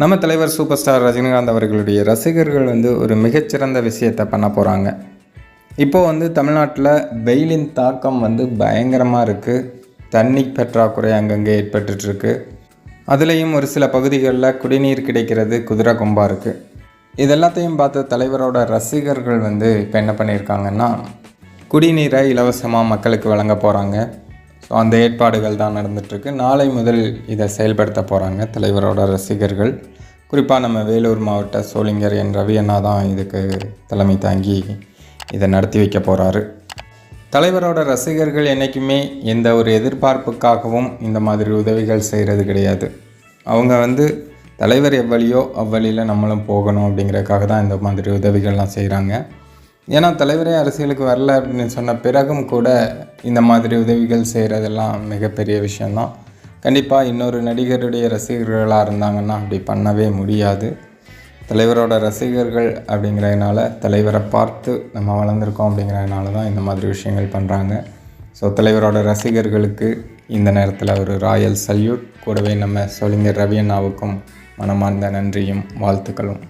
நம்ம தலைவர் super star Rajinikanth அவர்களுடைய ரசிகர்கள் வந்து ஒரு மிகச்சிறந்த விஷயத்தை பண்ண போகிறாங்க இப்போது வந்து தமிழ்நாட்டில் வெயிலின் தாக்கம் வந்து பயங்கரமாக இருக்குது தண்ணி பற்றாக்குறை அங்கங்கே ஏற்பட்டுருக்கு அதுலேயும் ஒரு சில பகுதிகளில் குடிநீர் கிடைக்கிறது குதிரை கொம்பாக இருக்குது இது எல்லாத்தையும் பார்த்த தலைவரோட ரசிகர்கள் வந்து இப்போ என்ன பண்ணியிருக்காங்கன்னா குடிநீரை இலவசமாக மக்களுக்கு வழங்க போகிறாங்க ஸோ அந்த ஏற்பாடுகள் தான் நடந்துகிட்ருக்கு நாளை முதல் இதை செயல்படுத்த போகிறாங்க தலைவரோட ரசிகர்கள். குறிப்பாக நம்ம வேலூர் மாவட்ட சோளிங்கர் என் ரவி அண்ணா தான் இதுக்கு தலைமை தாங்கி இதை நடத்தி வைக்க போகிறாரு தலைவரோட ரசிகர்கள் என்றைக்குமே எந்த ஒரு எதிர்பார்ப்புக்காகவும் இந்த மாதிரி உதவிகள் செய்கிறது கிடையாது. அவங்க வந்து தலைவர் எவ்வளியோ அவ்வழியில் நம்மளும் போகணும் அப்படிங்கிறதுக்காக தான் இந்த மாதிரி உதவிகள்லாம் செய்கிறாங்க ஏன்னா தலைவரே அரசியலுக்கு வரல அப்படின்னு சொன்ன பிறகும் கூட இந்த மாதிரி உதவிகள் செய்கிறதெல்லாம் மிகப்பெரிய விஷயந்தான் கண்டிப்பாக இன்னொரு நடிகருடைய ரசிகர்களாக இருந்தாங்கன்னா அப்படி பண்ணவே முடியாது. தலைவரோட ரசிகர்கள் அப்படிங்கிறதுனால தலைவரை பார்த்து நம்ம வளர்ந்துருக்கோம் அப்படிங்கிறதுனால தான் இந்த மாதிரி விஷயங்கள் பண்ணுறாங்க ஸோ தலைவரோட ரசிகர்களுக்கு இந்த நேரத்தில் ஒரு ராயல் சல்யூட். கூடவே நம்ம சோழிங்கர் ரவி அண்ணாவுக்கும் மனமார்ந்த நன்றியும் வாழ்த்துக்களும்.